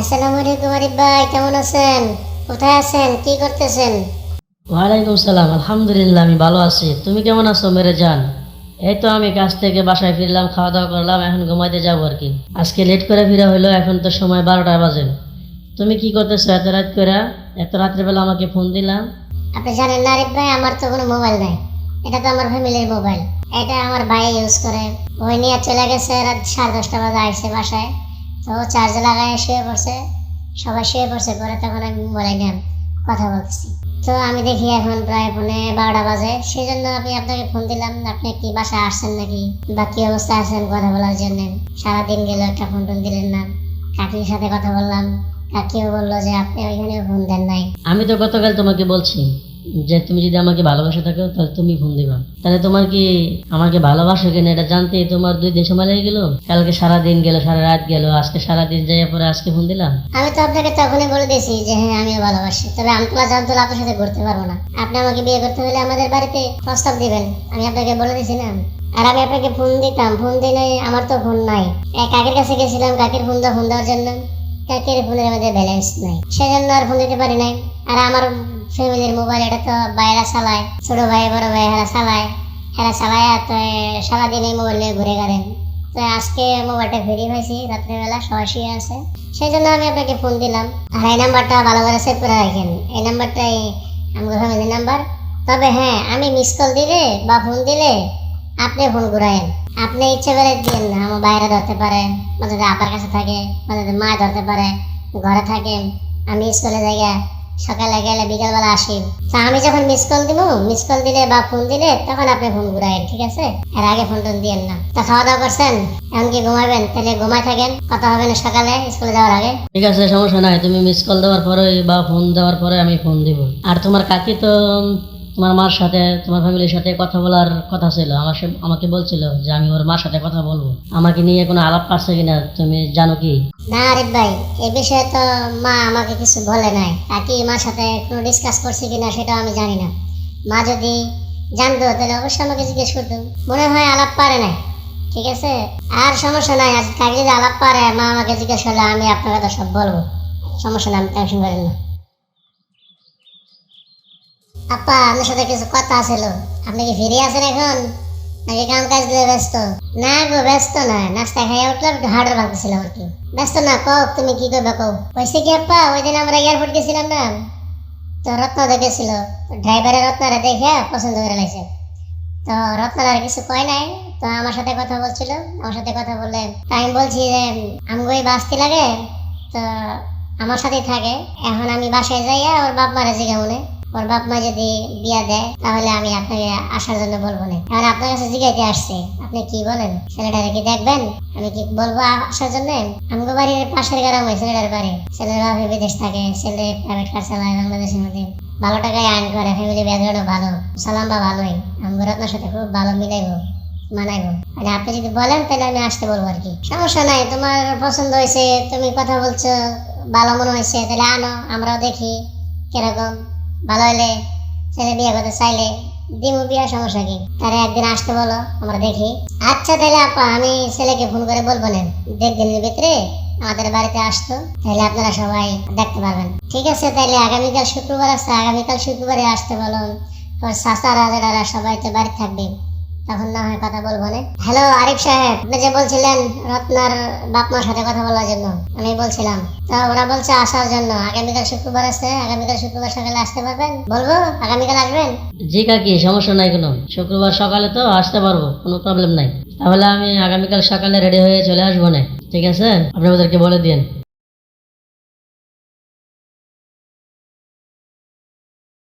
আসসালামু আলাইকুম আরিফ ভাই কেমন আছেন? কোথায় আছেন? কি করতেছেন? ওয়ালাইকুম সালাম আলহামদুলিল্লাহ আমি ভালো আছি। তুমি কেমন আছো মেরে জান? এই তো আমি কাজ থেকে বাসায় ফিরলাম খাওয়া দাওয়া করলাম এখন ঘুমাইতে যাব আর কি। আজকে লেট করে ফিরা হলো এখন তো সময় বারোটা বাজে। তুমি কি করতেছো এত রাত করে এত রাত্রেবেলা আমাকে ফোন দিলাম আপনি জানেন না আরিফ ভাই আমার তো কোনো মোবাইল নাই। এটা তো আমার ফ্যামিলির মোবাইল এটা আমার ভাই ইউজ করে। ওই নিয়ে চলে গেছে রাত সাড়ে দশটা বাজে আসছে বাসায়। তো চার্জে লাগায় শুয়ে পড়ছে, সবাই শুয়ে পড়ছে, পরে তখন আমি মোবাইল নিয়ে কথা বলতেছি। তো আমি দেখি এখন প্রায় ফোনে বারোটা বাজে সেই জন্য আমি আপনাকে ফোন দিলাম, আপনি কি বাসায় আসছেন নাকি? বা কি অবস্থা আছেন কথা বলার জন্য? সারাদিন গেল, একটা ফোন টোন দিলেন না। কাকির সাথে কথা বললাম, কাকিও বলল যে আপনি ওইখানে ফোন দেন নাই। আমি তো গতকাল তোমাকে বলছি যে তুমি যদি আমাকে ভালোবাসে থাকো, তাহলে তুমি ফোন দিবা। তাহলে তোমার কি আমাকে ভালোবাসো কিনা এটা জানতে তোমার দুই দিন সময় লেগে গেলো? কালকে সারা দিন গেল, সারা রাত গেল, আজকে সারা দিন যাই পরে আজকে ফোন দিলাম? আমি তো আপনাকে তখনই বলে দিয়েছি যে হ্যাঁ আমিও ভালোবাসি। তবে আমি আমতলা জানতলা আপনার সাথে ঘুরতে পারব না। আপনি আমাকে বিয়ে করতে হলে আমাদের বাড়িতে প্রস্তাব দিবেন। আমি আপনাকে বলে দিয়েছি না আর আমি আপনাকে ফোন দিতাম। ফোন দিলে আমার তো ফোন নাই। এক কাকের কাছে গেছিলাম, কাকের ফোন দেওয়া ফোন দেওয়ার জন্য। কাকের ফোনের মধ্যে ব্যালেন্স নাই। সেজন্য আর ফোন দিতে পারি নাই। আর আমার ফ্যামিলির মোবাইল এটা তো বাইরা চালায়, ছোট ভাই, বড় ভাই হেরা চালায়। হেরা চালায় তো সারাদিন এই মোবাইল নিয়ে ঘুরে গেলেন তো আজকে মোবাইলটা ফেরি পাইছি, রাত্রেবেলা সবাই শুয়ে আছে। সেই জন্য আমি আপনাকে ফোন দিলাম। আর এই নাম্বারটা ভালো করে সেভ করে রাখেন। এই নাম্বারটাই আমার ফ্যামিলি নাম্বার তবে হ্যাঁ আমি মিস কল দিলে বা ফোন দিলে আপনি ফোন ঘুরায়েন। আপনি ইচ্ছে করে দিন না, আমার বাইরে ধরতে পারে মাঝে আপার কাছে থাকে মাঝে মা ধরতে পারে, ঘরে থাকে, আমি স্কুলে জায়গা সকালে গেলে বিকালবেলা আসি। তা আমি যখন মিস কল দিব মিস কল দিলে বা ফোন দিলে তখন আপনি ফোন ঘুরায়েন ঠিক আছে? এর আগে ফোন টোন দিয়েন না। তা খাওয়া দাওয়া করছেন? এমন কি ঘুমাবেন? তাহলে ঘুমাই থাকেন। কথা হবে না সকালে স্কুলে যাওয়ার আগে। ঠিক আছে, সমস্যা নাই। তুমি মিস কল দেওয়ার পরে বা ফোন দেওয়ার পরে আমি ফোন দিব। আর তোমার কাকি তো তোমার মার সাথে, তোমার ফ্যামিলির সাথে কথা বলার কথা ছিল। আমার আমাকে বলছিল যে আমি ওর মার সাথে কথা বলব। আমাকে নিয়ে কোনো আলাপ পাচ্ছে কিনা তুমি জানো কি? না আরিফ ভাই এই বিষয়ে তো মা আমাকে কিছু বলে নাই। কাকি মার সাথে কোনো ডিসকাস করছে কিনা সেটাও আমি জানি না। মা যদি জানতো, তাহলে অবশ্যই আমাকে জিজ্ঞেস করতো। মনে হয় আলাপ পারে নাই। ঠিক আছে? আর সমস্যা নাই, আজ কাকি যদি আলাপ পারে, মা আমাকে জিজ্ঞেস করলে আমি আপনার কথা সব বলব। সমস্যা নাই, আমি টেনশন করেন না। আপা, আপনার সাথে কিছু কথা ছিল। আপনি কি ফিরে আছেন এখন? নাকি কাম কাজ দিয়ে ব্যস্ত? না গো, ব্যস্ত না নাস্তা খাইয়া উঠলাম, একটু হার্ডার ভাবতেছিলাম আর কি। ব্যস্ত না কও তুমি কি করবে কও? হয়েছে কি আপা? ওই দিন আমরা এয়ারপোর্ট গেছিলাম না? তো রত্ন দেখেছিল ড্রাইভারের রত্নারে দেখে পছন্দ করে লাগছে তো রত্নার কিছু কয় নাই। তো আমার সাথে কথা বলছিল। আমার সাথে কথা বললে, তো আমি বলছি যে আমগোই বাঁচতে লাগে? তো আমার সাথেই থাকে। এখন আমি বাসায় যাইয়া ওর বাপ মারা জিগা মনে। ওর বাপ মা যদি বিয়া দেয়, তাহলে আমি আপনাকে আসার জন্য বলব না। এখন আপনার কাছে জিগাইতে আসছে। আপনি কি বলেন? ছেলেটারে কি দেখবেন? আমি কি বলব আসার জন্য? আমগো বাড়ির পাশের গ্রামে ছেলেটার বাড়ি। ছেলের বাপে বিদেশ থাকে, ছেলে প্রাইভেট কার চালায়, বাংলাদেশের মধ্যে ভালো টাকায় আর্ন করে ফ্যামিলি ব্যাকগ্রাউন্ডও ভালো, সালাম বা ভালোই। আমগো রত্নার সাথে খুব ভালো মিলাইবো, মানাইবো। মানে আপনি যদি বলেন, তাহলে আমি আসতে বলব আর কি। সমস্যা নাই, তোমার পছন্দ হয়েছে, তুমি কথা বলছো, ভালো মনে হয়েছে, তাহলে আনো, আমরাও দেখি, কীরকম। ভালো হলে ছেলে বিয়ে করতে চাইলে দিমু বিয়ার সমস্যা কি? তারা একদিন আসতে বলো, আমরা দেখি। আচ্ছা তাহলে আপা, আমি ছেলেকে ফোন করে বলব না দিনের ভিতরে আমাদের বাড়িতে আসতো, তাহলে আপনারা সবাই দেখতে পারবেন। ঠিক আছে, তাহলে আগামীকাল শুক্রবার আছে, আগামীকাল শুক্রবারে আসতে বলুন। ওর চাচারা যারা সবাই তো বাড়ি থাকবে তখন না হয় কথা বলব না। হ্যালো, আরিফ সাহেব, আপনি যে বলছিলেন রত্নার বাপ মার সাথে কথা বলার জন্য, আমি বলছিলাম। তা ওরা বলছে আসার জন্য। আগামীকাল শুক্রবার আছে, আগামীকাল শুক্রবার সকালে আসতে পারবেন? বলব, আগামীকাল আসবেন? জি কাকি, সমস্যা নাই কোনো। শুক্রবার সকালে তো আসতে পারব, কোনো প্রবলেম নাই। তাহলে আমি আগামীকাল সকালে রেডি হয়ে চলে আসব না। ঠিক আছে? আপনি ওদেরকে বলে দিন